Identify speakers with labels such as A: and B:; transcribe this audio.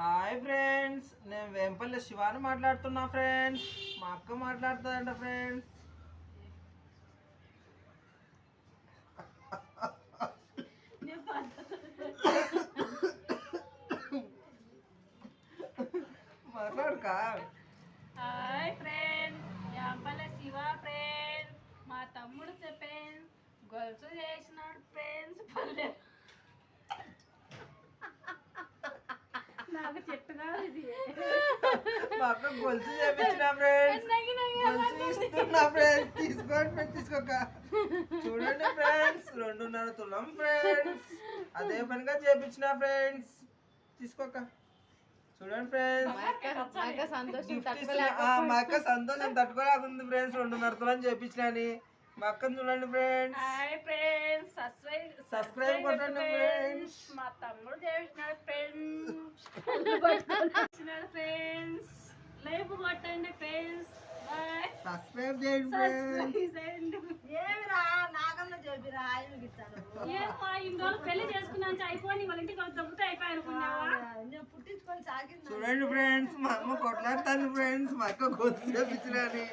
A: Hi friends నేను వేంపల్లి శివాని మాట్లాడుతున్నా friends. మా అక్క మాట్లాడుతుందంట friends. మాట్లాడుక.
B: Hi friend Vempalli Shiva friend మా తమ్ముడు ఫ్రెండ్స్ గొలుసు చేసినాడు ఫ్రెండ్స్. నాకు చెట్టుగా ఇది.
A: మా అక్క గొలుసు చేపించిన ఫ్రెండ్స్ ఇస్తున్నా ఫ్రెండ్స్ తీసుకోండి ఫ్రెండ్స్ తీసుకోక. చూడండి ఫ్రెండ్స్ రెండున్నర తులం ఫ్రెండ్స్ అదే పనిగా చేపించిన ఫ్రెండ్స్ తీసుకోక. చూడండి ఫ్రెండ్స్ మా అక్క సంతోషం తట్టుకోలేకుంది ఫ్రెండ్స్ రెండున్నర తులం చేపించిన అని మా అక్కని చూడండి ఫ్రెండ్స్
B: హాయ్ ఫ్రెండ్స్ సబ్స్క్రైబ్
A: కొట్టండి friends.
B: మా తమ్ముడు చేసినాడు ఫ్రెండ్స్. చేసినాడు ఫ్రెండ్స్. లైవ్ కొట్టండి ఫ్రెండ్స్.
A: సబ్స్క్రైబ్ చేయండి ఫ్రెండ్స్.
C: ఏమిరా? నాగన్న చెప్పిరా ఆయన ఇస్తాను
B: ఏమో ఇన్ని పెళ్ళి చేసుకున్నాను అయిపోయి వాళ్ళ ఇంటికి దొబ్బుతే అయిపోయి అనుకున్నావా
C: నేను పుట్టించుకొని సాగింది.
A: చూడండి ఫ్రెండ్స్ మా అమ్మ కొట్లాడుతాను ఫ్రెండ్స్ మా అక్క గొంతు అని